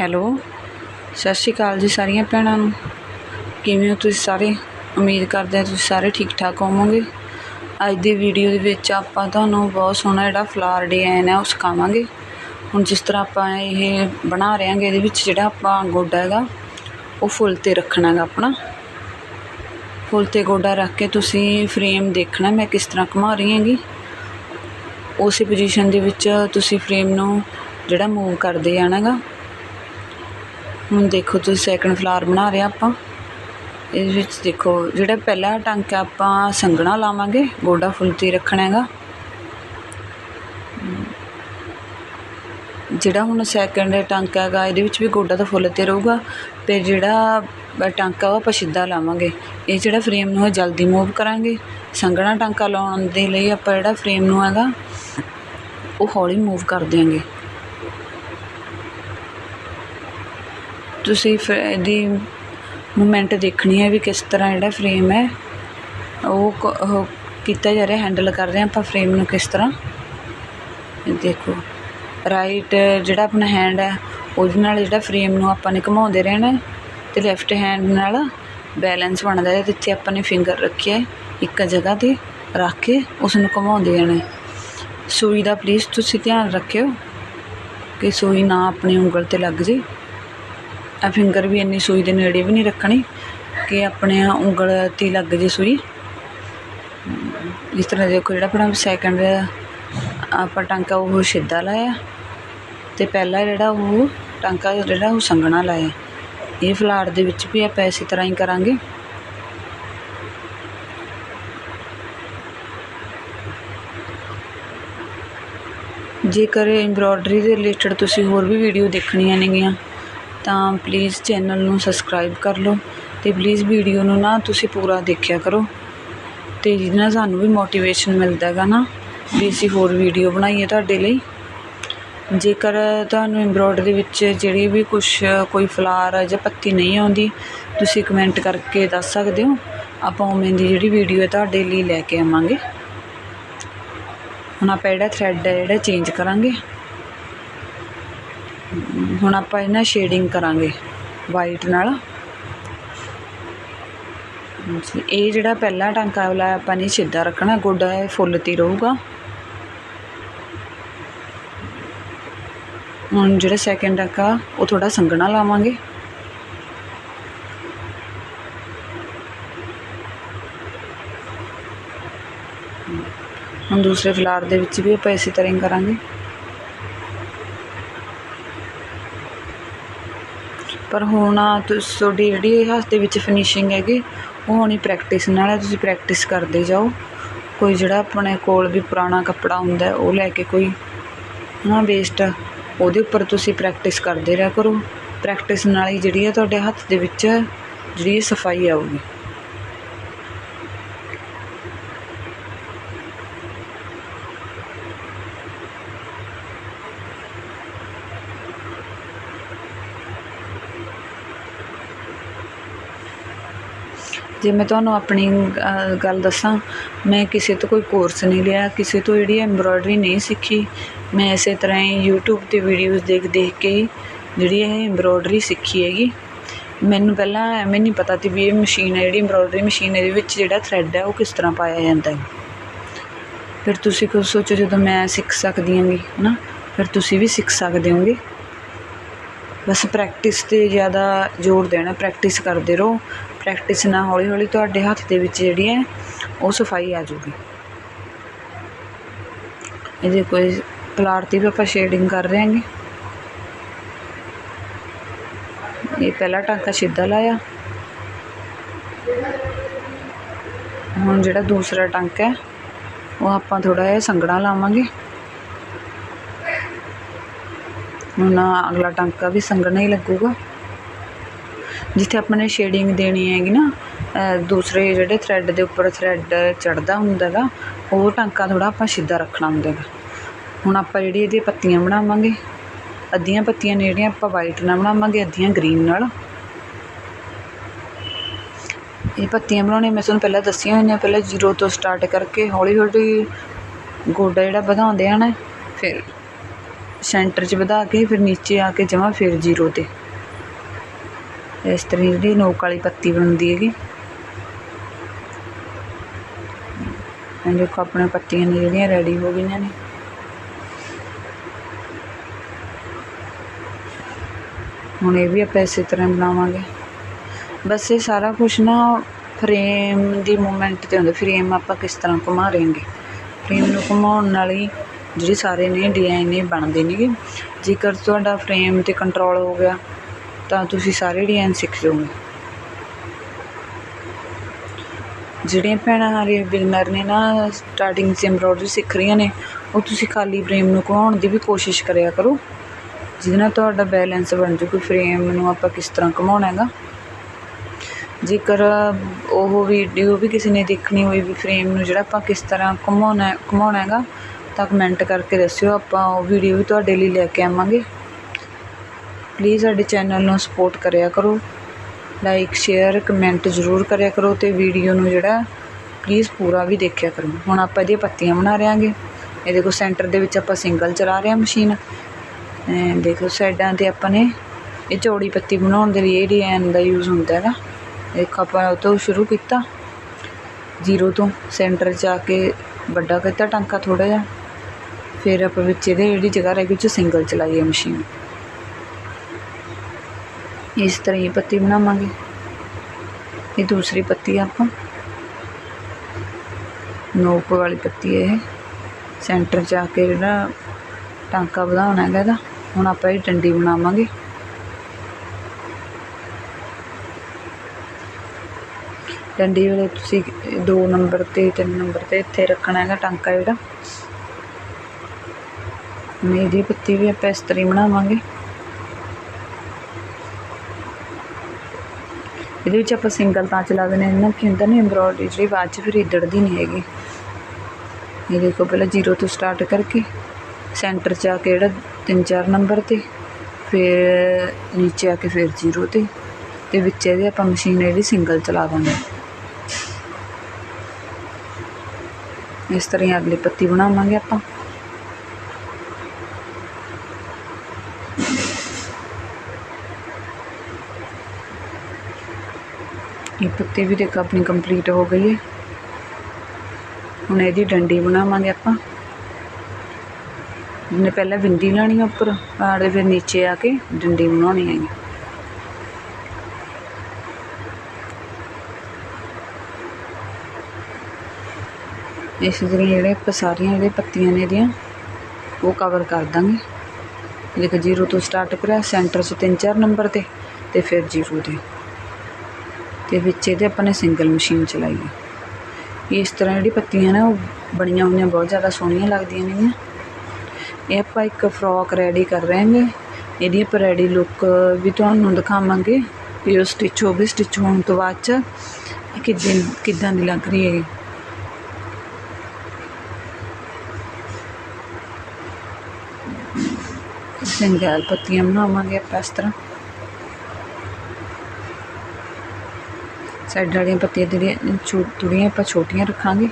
Hello. ਸਤਿ ਸ਼੍ਰੀ ਅਕਾਲ ਜੀ ਸਾਰੀਆਂ ਭੈਣਾਂ ਨੂੰ। ਕਿਵੇਂ ਹੋ ਤੁਸੀਂ ਸਾਰੇ? ਉਮੀਦ ਕਰਦੇ ਹਾਂ ਤੁਸੀਂ ਸਾਰੇ ਠੀਕ ਠਾਕ ਹੋਵੋਗੇ। ਅੱਜ ਦੀ ਵੀਡੀਓ ਦੇ ਵਿੱਚ ਆਪਾਂ ਤੁਹਾਨੂੰ ਬਹੁਤ ਸੋਹਣਾ ਜਿਹੜਾ ਫਲਾਰ ਡਿਜ਼ਾਈਨ ਹੈ ਉਹ ਸਿਖਾਵਾਂਗੇ। ਹੁਣ ਜਿਸ ਤਰ੍ਹਾਂ ਆਪਾਂ ਇਹ ਬਣਾ ਰਹੇ ਹਾਂਗੇ, ਇਹਦੇ ਵਿੱਚ ਜਿਹੜਾ ਆਪਾਂ ਗੋਡਾ ਹੈਗਾ, ਉਹ ਫੁੱਲ 'ਤੇ ਰੱਖਣਾ ਹੈਗਾ ਆਪਣਾ। ਫੁੱਲ 'ਤੇ ਗੋਡਾ ਰੱਖ ਕੇ ਤੁਸੀਂ ਫਰੇਮ ਦੇਖਣਾ ਮੈਂ ਕਿਸ ਤਰ੍ਹਾਂ ਘੁਮਾ ਰਹੀ ਹਾਂਗੀ। ਉਸੇ ਪੋਜੀਸ਼ਨ ਦੇ ਵਿੱਚ ਤੁਸੀਂ ਫਰੇਮ ਨੂੰ ਜਿਹੜਾ ਮੂਵ ਕਰਦੇ ਜਾਣਾ ਗਾ ਹੁਣ ਦੇਖੋ ਤੁਸੀਂ ਸੈਕਿੰਡ ਫਲਾਰ ਬਣਾ ਰਹੇ ਆਪਾਂ। ਇਹਦੇ ਵਿੱਚ ਦੇਖੋ, ਜਿਹੜਾ ਪਹਿਲਾ ਟਾਂਕਾ ਆਪਾਂ ਸੰਘਣਾ ਲਾਵਾਂਗੇ, ਗੋਡਾ ਫੁੱਲ 'ਤੇ ਰੱਖਣਾ ਹੈਗਾ। ਜਿਹੜਾ ਹੁਣ ਸੈਕਿੰਡ ਟਾਂਕਾ ਹੈਗਾ, ਇਹਦੇ ਵਿੱਚ ਵੀ ਗੋਡਾ ਤਾਂ ਫੁੱਲ 'ਤੇ ਰਹੂਗਾ। ਤੇ ਜਿਹੜਾ ਟਾਂਕਾ ਉਹ ਆਪਾਂ ਸਿੱਧਾ ਲਾਵਾਂਗੇ। ਇਹ ਜਿਹੜਾ ਫਰੇਮ ਨੂੰ ਹੈ ਜਲਦੀ ਮੂਵ ਕਰਾਂਗੇ। ਸੰਘਣਾ ਟਾਂਕਾ ਲਾਉਣ ਦੇ ਲਈ ਆਪਾਂ ਜਿਹੜਾ ਫਰੇਮ ਨੂੰ ਹੈਗਾ, ਉਹ ਹੌਲੀ ਮੂਵ ਕਰ ਦਿਆਂਗੇ। ਤੁਸੀਂ ਫਿਰ ਇਹਦੀ ਮੂਵਮੈਂਟ ਦੇਖਣੀ ਹੈ ਵੀ ਕਿਸ ਤਰ੍ਹਾਂ ਜਿਹੜਾ ਫਰੇਮ ਹੈ, ਉਹ ਕ- ਉਹ ਕੀਤਾ ਜਾ ਰਿਹਾ ਹੈਂਡਲ ਕਰ ਰਹੇ ਹਾਂ ਆਪਾਂ ਫਰੇਮ ਨੂੰ ਕਿਸ ਤਰ੍ਹਾਂ। ਦੇਖੋ ਰਾਈਟ ਜਿਹੜਾ ਆਪਣਾ ਹੈਂਡ ਹੈ, ਉਹਦੇ ਨਾਲ ਜਿਹੜਾ ਫਰੇਮ ਨੂੰ ਆਪਾਂ ਨੇ ਘੁਮਾਉਂਦੇ ਰਹਿਣਾ ਅਤੇ ਲੈਫਟ ਹੈਂਡ ਨਾਲ ਬੈਲੈਂਸ ਬਣਦਾ ਹੈ, ਜਿੱਥੇ ਆਪਾਂ ਨੇ ਫਿੰਗਰ ਰੱਖਿਆ ਹੈ, ਇੱਕ ਜਗ੍ਹਾ ਤੇ ਰੱਖ ਕੇ ਉਸ ਨੂੰ ਘੁਮਾਉਂਦੇ ਜਾਣਾ ਸੂਈ ਦਾ ਪਲੀਜ਼ ਤੁਸੀਂ ਧਿਆਨ ਰੱਖਿਓ ਕਿ ਸੂਈ ਨਾ ਆਪਣੀ ਉਂਗਲ ਤੇ ਲੱਗ ਜੇ। ਆ ਫਿੰਗਰ ਵੀ ਇੰਨੀ ਸੂਈ ਦੇ ਨੇੜੇ ਵੀ ਨਹੀਂ ਰੱਖਣੀ ਕਿ ਆਪਣੇ ਉਂਗਲ 'ਤੇ ਲੱਗ ਜੇ ਸੂਈ। ਇਸ ਤਰ੍ਹਾਂ ਦੇਖੋ ਜਿਹੜਾ ਆਪਣਾ ਸੈਕਿੰਡ ਆਪਾਂ ਟਾਂਕਾ ਉਹ ਸਿੱਧਾ ਲਾਇਆ ਅਤੇ ਪਹਿਲਾ ਜਿਹੜਾ ਉਹ ਟਾਂਕਾ ਜਿਹੜਾ ਉਹ ਸੰਘਣਾ ਲਾਇਆ। ਇਹ ਫਲਾਟ ਦੇ ਵਿੱਚ ਵੀ ਆਪਾਂ ਇਸੇ ਤਰ੍ਹਾਂ ਹੀ ਕਰਾਂਗੇ। ਜੇਕਰ ਐਮਬ੍ਰੋਇਡਰੀ ਦੇ ਰਿਲੇਟਡ ਤੁਸੀਂ ਹੋਰ ਵੀ ਵੀਡੀਓ ਦੇਖਣੀਆਂ ਨੇਗੀਆਂ ਤਾਂ ਪਲੀਜ਼ ਚੈਨਲ ਨੂੰ ਸਬਸਕ੍ਰਾਈਬ ਕਰ ਲਓ ਅਤੇ ਪਲੀਜ਼ ਵੀਡੀਓ ਨੂੰ ਨਾ ਤੁਸੀਂ ਪੂਰਾ ਦੇਖਿਆ ਕਰੋ ਅਤੇ ਜਿਹਦੇ ਨਾਲ ਸਾਨੂੰ ਵੀ ਮੋਟੀਵੇਸ਼ਨ ਮਿਲਦਾ ਹੈਗਾ ਨਾ, ਵੀ ਅਸੀਂ ਹੋਰ ਵੀਡੀਓ ਬਣਾਈਏ ਤੁਹਾਡੇ ਲਈ। ਜੇਕਰ ਤੁਹਾਨੂੰ ਐਮਬ੍ਰੋਇਡਰੀ ਵਿੱਚ ਜਿਹੜੀ ਵੀ ਕੁਛ, ਕੋਈ ਫਲਾਰ ਜਾਂ ਪੱਤੀ ਨਹੀਂ ਆਉਂਦੀ, ਤੁਸੀਂ ਕਮੈਂਟ ਕਰਕੇ ਦੱਸ ਸਕਦੇ ਹੋ। ਆਪਾਂ ਉਵੇਂ ਦੀ ਜਿਹੜੀ ਵੀਡੀਓ ਹੈ ਤੁਹਾਡੇ ਲਈ ਲੈ ਕੇ ਆਵਾਂਗੇ। ਹੁਣ ਆਪਾਂ ਜਿਹੜਾ ਥਰੈਡ ਹੈ ਜਿਹੜਾ ਚੇਂਜ ਕਰਾਂਗੇ। ਹੁਣ ਆਪਾਂ ਇਹਨਾਂ ਸ਼ੇਡਿੰਗ ਕਰਾਂਗੇ ਵਾਈਟ ਨਾਲ। ਇਹ ਜਿਹੜਾ ਪਹਿਲਾ ਟਾਂਕਾ ਵਾਲਾ ਆਪਾਂ ਨੇ ਸਿੱਧਾ ਰੱਖਣਾ, ਗੋਡਾ ਇਹ ਫੁੱਲ ਤੇ ਰਹੂਗਾ। ਹੁਣ ਜਿਹੜਾ ਸੈਕਿੰਡ ਟਾਂਕਾ, ਉਹ ਥੋੜਾ ਸੰਘਣਾ ਲਾਵਾਂਗੇ। ਹੁਣ ਦੂਸਰੇ ਫਲਾਰ ਦੇ ਵਿੱਚ ਵੀ ਆਪਾਂ ਇਸੇ ਤਰ੍ਹਾਂ ਹੀ ਕਰਾਂਗੇ। ਪਰ ਹੁਣ ਤੁਸ- ਤੁਹਾਡੀ ਜਿਹੜੀ ਹੱਥ ਦੇ ਵਿੱਚ ਫਿਨਿਸ਼ਿੰਗ ਹੈਗੀ, ਉਹ ਹੋਣੀ ਪ੍ਰੈਕਟਿਸ ਨਾਲ ਹੈ, ਤੁਸੀਂ ਪ੍ਰੈਕਟਿਸ ਕਰਦੇ ਜਾਓ। ਕੋਈ ਜਿਹੜਾ ਆਪਣੇ ਕੋਲ ਵੀ ਪੁਰਾਣਾ ਕੱਪੜਾ ਹੁੰਦਾ, ਉਹ ਲੈ ਕੇ ਕੋਈ ਨਾ ਵੇਸਟ ਉਹਦੇ ਉੱਪਰ ਤੁਸੀਂ ਪ੍ਰੈਕਟਿਸ ਕਰਦੇ ਰਿਹਾ ਕਰੋ। ਪ੍ਰੈਕਟਿਸ ਨਾਲ ਹੀ ਜਿਹੜੀ ਹੈ ਤੁਹਾਡੇ ਹੱਥ ਦੇ ਵਿੱਚ ਜਿਹੜੀ ਸਫ਼ਾਈ ਆਊਗੀ। ਜੇ ਮੈਂ ਤੁਹਾਨੂੰ ਆਪਣੀ ਗੱਲ ਦੱਸਾਂ, ਮੈਂ ਕਿਸੇ ਤੋਂ ਕੋਈ ਕੋਰਸ ਨਹੀਂ ਲਿਆ, ਕਿਸੇ ਤੋਂ ਜਿਹੜੀ ਐਮਬ੍ਰੋਇਡਰੀ ਨਹੀਂ ਸਿੱਖੀ। ਮੈਂ ਇਸੇ ਤਰ੍ਹਾਂ ਹੀ ਯੂਟਿਊਬ ਤੇ ਵੀਡੀਓਜ਼ ਦੇਖ ਦੇਖ ਕੇ ਹੀ ਜਿਹੜੀ ਇਹ ਐਮਬ੍ਰੋਇਡਰੀ ਸਿੱਖੀ ਹੈਗੀ। ਮੈਨੂੰ ਪਹਿਲਾਂ ਐਵੇਂ ਨਹੀਂ ਪਤਾ ਸੀ ਵੀ ਇਹ ਮਸ਼ੀਨ ਹੈ, ਜਿਹੜੀ ਐਮਬ੍ਰੋਇਡਰੀ ਮਸ਼ੀਨ ਇਹਦੇ ਵਿੱਚ ਜਿਹੜਾ ਥਰੈਡ ਹੈ, ਉਹ ਕਿਸ ਤਰ੍ਹਾਂ ਪਾਇਆ ਜਾਂਦਾ ਹੈ। ਫਿਰ ਤੁਸੀਂ ਕੁਝ ਸੋਚੋ ਜਦੋਂ ਮੈਂ ਸਿੱਖ ਸਕਦੀ ਹਾਂਗੀ ਹੈ ਨਾ ਫਿਰ ਤੁਸੀਂ ਵੀ ਸਿੱਖ ਸਕਦੇ ਹੋਗੇ ਬਸ ਪ੍ਰੈਕਟਿਸ ਤੇ ਜ਼ਿਆਦਾ ਜ਼ੋਰ ਦੇਣਾ ਪ੍ਰੈਕਟਿਸ ਕਰਦੇ ਰਹੋ। ਪ੍ਰੈਕਟਿਸ ਨਾਲ ਹੌਲੀ ਹੌਲੀ ਤੁਹਾਡੇ ਹੱਥ ਦੇ ਵਿੱਚ ਜਿਹੜੀ ਹੈ, ਉਹ ਸਫ਼ਾਈ ਆ ਜੂਗੀ ਇਹਦੇ ਕੋਈ ਪਲਾਟ ਤੇ ਵੀ ਆਪਾਂ ਸ਼ੇਡਿੰਗ ਕਰ ਰਹੇ ਹਾਂਗੇ ਇਹ ਪਹਿਲਾ ਟਾਂਕਾ ਸਿੱਧਾ ਲਾਇਆ। ਹੁਣ ਜਿਹੜਾ ਦੂਸਰਾ ਟਾਂਕਾ ਹੈ, ਉਹ ਆਪਾਂ ਥੋੜਾ ਜਿਹਾ ਸੰਘਣਾ ਲਾਵਾਂਗੇ। ਹੁਣ ਅਗਲਾ ਟਾਂਕਾ ਵੀ ਸੰਘਣਾ ਹੀ ਲੱਗੂਗਾ। ਜਿੱਥੇ ਆਪਾਂ ਨੇ ਸ਼ੇਡਿੰਗ ਦੇਣੀ ਹੈਗੀ ਨਾ ਦੂਸਰੇ ਜਿਹੜੇ ਥਰੈਡ ਦੇ ਉੱਪਰ ਥਰੈਡ ਚੜਦਾ ਹੁੰਦਾ ਗਾ, ਉਹ ਟਾਂਕਾ ਥੋੜਾ ਆਪਾਂ ਸਿੱਧਾ ਰੱਖਣਾ ਹੁੰਦਾ ਗਾ। ਹੁਣ ਆਪਾਂ ਜਿਹੜੀ ਇਹਦੀਆਂ ਪੱਤੀਆਂ ਬਣਾਵਾਂਗੇ, ਅੱਧੀਆਂ ਪੱਤੀਆਂ ਨੇ ਜਿਹੜੀਆਂ ਆਪਾਂ ਵਾਈਟ ਨਾਲ ਬਣਾਵਾਂਗੇ, ਅੱਧੀਆਂ ਗ੍ਰੀਨ ਨਾਲ। ਇਹ ਪੱਤੀਆਂ ਬਣਾਉਣੀਆਂ ਮੈਂ ਤੁਹਾਨੂੰ ਪਹਿਲਾਂ ਦੱਸੀਆਂ ਹੋਈਆਂ, ਪਹਿਲਾਂ ਜ਼ੀਰੋ ਤੋਂ ਸਟਾਰਟ ਕਰਕੇ ਹੌਲੀ ਹੌਲੀ ਗੋਡਾ ਜਿਹੜਾ ਵਧਾਉਂਦੇ ਹਨ ਫਿਰ ਸੈਂਟਰ 'ਚ ਵਧਾ ਕੇ ਫਿਰ ਨੀਚੇ ਆ ਕੇ ਜਮਾਂ ਫਿਰ ਜ਼ੀਰੋ 'ਤੇ। ਇਸ ਤਰ੍ਹਾਂ ਜਿਹੜੀ ਨੋਕ ਵਾਲੀ ਪੱਤੀ ਬਣਦੀ ਹੈਗੀ। ਇਹ ਦੇਖੋ ਆਪਣੇ ਪੱਤੀਆਂ ਨੇ ਜਿਹੜੀਆਂ ਰੈਡੀ ਹੋ ਗਈਆਂ ਨੇ। ਹੁਣ ਇਹ ਵੀ ਆਪਾਂ ਇਸੇ ਤਰ੍ਹਾਂ ਬਣਾਵਾਂਗੇ। ਬਸ ਇਹ ਸਾਰਾ ਕੁਝ ਨਾ ਫਰੇਮ ਦੀ ਮੂਵਮੈਂਟ ਤੇ ਹੁੰਦਾ। ਫਰੇਮ ਆਪਾਂ ਕਿਸ ਤਰ੍ਹਾਂ ਘੁਮਾ ਰਹੇਂਗੇ ਫਰੇਮ ਨੂੰ ਘੁਮਾਉਣ ਨਾਲ ਹੀ ਜਿਹੜੇ ਸਾਰੇ ਨੇ ਡਿਜ਼ਾਇਨ ਇਹ ਬਣਦੇ ਨੇਗੇ ਜੇਕਰ ਤੁਹਾਡਾ ਫਰੇਮ ਤੇ ਕੰਟਰੋਲ ਹੋ ਗਿਆ, ਤਾਂ ਤੁਸੀਂ ਸਾਰੇ ਡਿਜ਼ਾਇਨ ਸਿੱਖ ਜਾਓਗੇ। ਜਿਹੜੀਆਂ ਭੈਣਾਂ ਹਾਲੇ ਬਿਗਨਰ ਨੇ ਨਾ ਸਟਾਰਟਿੰਗ 'ਚ ਐਮਬਰੋਇਡਰੀ ਸਿੱਖ ਰਹੀਆਂ ਨੇ, ਉਹ ਤੁਸੀਂ ਖਾਲੀ ਫਰੇਮ ਨੂੰ ਘੁਮਾਉਣ ਦੀ ਵੀ ਕੋਸ਼ਿਸ਼ ਕਰਿਆ ਕਰੋ। ਜਿਹਦੇ ਨਾਲ ਤੁਹਾਡਾ ਬੈਲੈਂਸ ਬਣ ਜੂ ਕਿ ਫਰੇਮ ਨੂੰ ਆਪਾਂ ਕਿਸ ਤਰ੍ਹਾਂ ਘੁਮਾਉਣਾ ਹੈਗਾ। ਜੇਕਰ ਉਹ ਵੀਡੀਓ ਵੀ ਕਿਸੇ ਨੇ ਦੇਖਣੀ ਹੋਈ ਵੀ ਫਰੇਮ ਨੂੰ ਜਿਹੜਾ ਆਪਾਂ ਕਿਸ ਤਰ੍ਹਾਂ ਘੁਮਾਉਣਾ ਘੁਮਾਉਣਾ ਹੈਗਾ ਤਾਂ ਕਮੈਂਟ ਕਰਕੇ ਦੱਸਿਓ, ਆਪਾਂ ਉਹ ਵੀਡੀਓ ਵੀ ਤੁਹਾਡੇ ਲਈ ਲੈ ਕੇ ਆਵਾਂਗੇ। ਪਲੀਜ਼ ਸਾਡੇ ਚੈਨਲ ਨੂੰ ਸਪੋਰਟ ਕਰਿਆ ਕਰੋ। ਲਾਈਕ ਸ਼ੇਅਰ ਕਮੈਂਟ ਜ਼ਰੂਰ ਕਰਿਆ ਕਰੋ ਤੇ ਵੀਡੀਓ ਨੂੰ ਜਿਹੜਾ ਪਲੀਜ਼ ਪੂਰਾ ਵੀ ਦੇਖਿਆ ਕਰੋ। ਹੁਣ ਆਪਾਂ ਇਹਦੀਆਂ ਪੱਤੀਆਂ ਬਣਾ ਰਿਆਂਗੇ ਇਹ ਦੇਖੋ ਸੈਂਟਰ ਦੇ ਵਿੱਚ ਆਪਾਂ ਸਿੰਗਲ ਚਲਾ ਰਹੇ ਹਾਂ ਮਸ਼ੀਨ ਦੇਖੋ ਸਾਈਡਾਂ ਤੇ ਆਪਾਂ ਨੇ ਇਹ ਚੌੜੀ ਪੱਤੀ ਬਣਾਉਣ ਦੇ ਲਈ ਇਹ ਡਿਜ਼ਾਈਨ ਦਾ ਯੂਜ਼ ਹੁੰਦਾ ਹੈਗਾ। ਦੇਖੋ ਆਪਾਂ ਉਹ ਤੋਂ ਸ਼ੁਰੂ ਕੀਤਾ। ਜ਼ੀਰੋ ਤੋਂ ਸੈਂਟਰ 'ਚ ਆ ਕੇ ਵੱਡਾ ਕੀਤਾ, ਟਾਂਕਾ ਥੋੜਾ ਜਿਹਾ। ਫਿਰ ਆਪਾਂ ਵਿੱਚ ਇਹਦੇ ਜਿਹੜੀ ਜਗ੍ਹਾ ਰਹਿ ਗਈ ਉਹ ਸਿੰਗਲ ਚਲਾਈ ਹੈ ਮਸ਼ੀਨ ਇਸ ਤਰ੍ਹਾਂ ਹੀ ਪੱਤੀ ਬਣਾਵਾਂਗੇ। ਇਹ ਦੂਸਰੀ ਪੱਤੀ ਆਪਾਂ। ਨੋਕ ਵਾਲੀ ਪੱਤੀ ਹੈ ਇਹ। ਸੈਂਟਰ 'ਚ ਆ ਕੇ ਜਿਹੜਾ ਟਾਂਕਾ ਵਧਾਉਣਾ ਹੈਗਾ ਇਹਦਾ, ਹੁਣ ਆਪਾਂ ਇਹ ਡੰਡੀ ਬਣਾਵਾਂਗੇ। ਡੰਡੀ ਵੇਲੇ ਤੁਸੀਂ 2 ਨੰਬਰ ਤੇ 3 ਨੰਬਰ ਤੇ ਇੱਥੇ ਰੱਖਣਾ ਹੈਗਾ ਟਾਂਕਾ ਜਿਹੜਾ। ਮੇਰੀ ਪੱਤੀ ਵੀ ਆਪਾਂ ਇਸ ਤਰ੍ਹਾਂ ਹੀ ਬਣਾਵਾਂਗੇ। ਇਹਦੇ ਵਿੱਚ ਆਪਾਂ ਸਿੰਗਲ ਤਾਂ ਚਲਾ ਦਿੰਦੇ ਇਹਨਾਂ ਕੀ ਹੁੰਦਾ ਨਾ ਐਮਬਰੋਇਡਰੀ ਜਿਹੜੀ ਬਾਅਦ ਚ ਫਿਰ ਇਦੜਦੀ ਨਹੀਂ ਹੈਗੀ। ਇਹ ਦੇਖੋ ਪਹਿਲਾਂ ਜ਼ੀਰੋ ਤੋਂ ਸਟਾਰਟ ਕਰਕੇ ਸੈਂਟਰ 'ਚ ਆ ਕੇ ਜਿਹੜਾ 3-4 ਨੰਬਰ ਤੇ, ਫਿਰ ਨੀਚੇ ਆ ਕੇ ਫਿਰ ਜ਼ੀਰੋ ਤੇ ਤੇ ਵਿੱਚ ਇਹਦੇ ਆਪਾਂ ਮਸ਼ੀਨ ਇਹਦੀ ਸਿੰਗਲ ਚਲਾ ਦਾਂਗੇ ਇਸ ਤਰ੍ਹਾਂ ਹੀ ਅਗਲੀ ਪੱਤੀ ਬਣਾਵਾਂਗੇ ਆਪਾਂ। ਇਹ ਪੱਤੀ ਵੀ ਦੇਖੋ ਆਪਣੀ ਕੰਪਲੀਟ ਹੋ ਗਈ ਹੈ। ਹੁਣ ਇਹਦੀ ਡੰਡੀ ਬਣਾਵਾਂਗੇ ਆਪਾਂ। ਨੇ ਪਹਿਲਾਂ ਬਿੰਦੀ ਲਾਣੀ ਉੱਪਰ ਪਾੜ ਦੇ ਫਿਰ ਨੀਚੇ ਆ ਕੇ ਡੰਡੀ ਬਣਾਉਣੀ ਹੈਗੀ ਇਸ ਤਰ੍ਹਾਂ ਜਿਹੜੇ ਆਪਾਂ ਸਾਰੀਆਂ ਜਿਹੜੇ ਪੱਤੀਆਂ ਨੇ ਇਹਦੀਆਂ, ਉਹ ਕਵਰ ਕਰ ਦਾਂਗੇ। ਦੇਖੋ ਜ਼ੀਰੋ ਤੋਂ ਸਟਾਰਟ ਕਰਿਆ ਸੈਂਟਰ 'ਚ ਤਿੰਨ ਚਾਰ ਨੰਬਰ ਤੇ ਤੇ ਫਿਰ ਜ਼ੀਰੋ ਤੇ। ਅਤੇ ਵਿੱਚ ਇਹਦੇ ਆਪਾਂ ਨੇ ਸਿੰਗਲ ਮਸ਼ੀਨ ਚਲਾਈ ਹੈ। ਇਸ ਤਰ੍ਹਾਂ ਜਿਹੜੀ ਪੱਤੀਆਂ ਨੇ ਉਹ ਬਣੀਆਂ ਹੋਈਆਂ ਬਹੁਤ ਜ਼ਿਆਦਾ ਸੋਹਣੀਆਂ ਲੱਗਦੀਆਂ ਨੇਗੀਆਂ ਇਹ ਆਪਾਂ ਇੱਕ ਫਰੋਕ ਰੈਡੀ ਕਰ ਰਹੇ ਹਾਂ ਇਹਦੀ ਆਪਾਂ ਰੈਡੀ ਲੁੱਕ ਵੀ ਤੁਹਾਨੂੰ ਦਿਖਾਵਾਂਗੇ। ਵੀ ਉਹ ਸਟਿਚ ਹੋ ਗਈ ਸਟਿਚ ਹੋਣ ਤੋਂ ਬਾਅਦ ਚ ਕਿਦਾਂ ਕਿਦਾਂ ਦੀ ਲੱਗ ਰਹੀ ਹੈ ਸਿੰਗਲ ਪੱਤੀਆਂ ਬਣਾਵਾਂਗੇ ਆਪਾਂ ਇਸ ਤਰ੍ਹਾਂ। ਸਾਈਡ ਵਾਲੀਆਂ ਪੱਤੀਆਂ ਜਿਹੜੀਆਂ ਥੋੜ੍ਹੀਆਂ ਆਪਾਂ ਛੋਟੀਆਂ ਰੱਖਾਂਗੇ।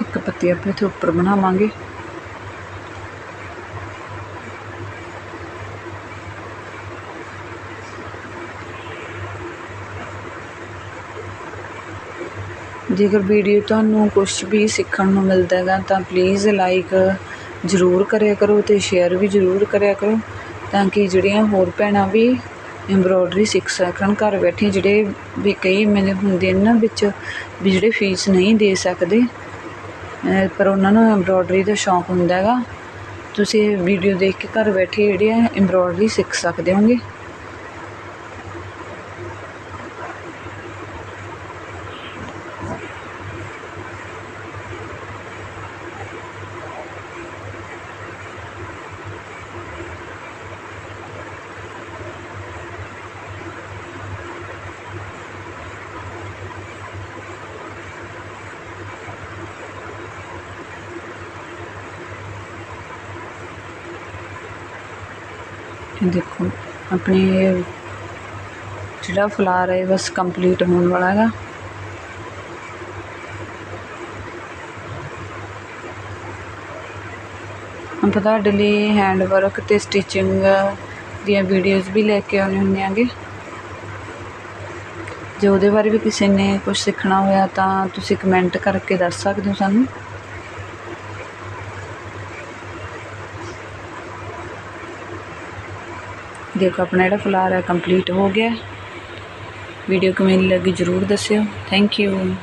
ਇੱਕ ਪੱਤੀ ਆਪਾਂ ਇੱਥੇ ਉੱਪਰ ਬਣਾਵਾਂਗੇ। ਜੇਕਰ ਵੀਡੀਓ ਤੁਹਾਨੂੰ ਕੁਝ ਵੀ ਸਿੱਖਣ ਨੂੰ ਮਿਲਦਾ ਹੈਗਾ ਤਾਂ ਪਲੀਜ਼ ਲਾਈਕ ਜ਼ਰੂਰ ਕਰਿਆ ਕਰੋ ਅਤੇ ਸ਼ੇਅਰ ਵੀ ਜ਼ਰੂਰ ਕਰਿਆ ਕਰੋ ਤਾਂ ਕਿ ਜਿਹੜੀਆਂ ਹੋਰ ਭੈਣਾਂ ਵੀ ਐਮਬਰੋਇਡਰੀ ਸਿੱਖ ਸਕਣ, ਘਰ ਬੈਠੇ ਜਿਹੜੇ ਵੀ ਕਈ ਮੈਨੂੰ ਹੁੰਦੇ ਨੇ ਨਾ ਵਿੱਚ ਵੀ ਜਿਹੜੇ ਫੀਸ ਨਹੀਂ ਦੇ ਸਕਦੇ ਪਰ ਉਹਨਾਂ ਨੂੰ ਐਮਬਰੋਇਡਰੀ ਦਾ ਸ਼ੌਂਕ ਹੁੰਦਾ ਹੈਗਾ। ਤੁਸੀਂ ਵੀਡੀਓ ਦੇਖ ਕੇ ਘਰ ਬੈਠੇ ਜਿਹੜੇ ਐਮਬਰੋਇਡਰੀ ਸਿੱਖ ਸਕਦੇ ਹੋਗੇ। ਦੇਖੋ, ਆਪਣੇ ਜਿਹੜਾ ਫਲਾਰ ਹੈ ਬਸ ਕੰਪਲੀਟ ਹੋਣ ਵਾਲਾ ਹੈਗਾ। ਆਪਾਂ ਤੁਹਾਡੇ ਲਈ ਹੈਂਡ ਵਰਕ ਤੇ ਸਟਿਚਿੰਗ ਦੀਆਂ ਵੀਡੀਓਜ਼ ਵੀ ਲੈ ਕੇ ਆਉਣੇ ਹੁੰਦੇ ਆਂਗੇ। ਜੇ ਉਹਦੇ ਬਾਰੇ ਵੀ ਕਿਸੇ ਨੇ ਕੁਝ ਸਿੱਖਣਾ ਹੋਇਆ ਤਾਂ ਤੁਸੀਂ ਕਮੈਂਟ ਕਰਕੇ ਦੱਸ ਸਕਦੇ ਹੋ ਸਾਨੂੰ। ਦੇਖੋ ਆਪਣਾ ਜਿਹੜਾ ਫਲਾਰ ਹੈ ਕੰਪਲੀਟ ਹੋ ਗਿਆ। ਵੀਡੀਓ ਕਿਵੇਂ ਲੱਗੀ ਜਰੂਰ ਦੱਸਿਓ। Thank you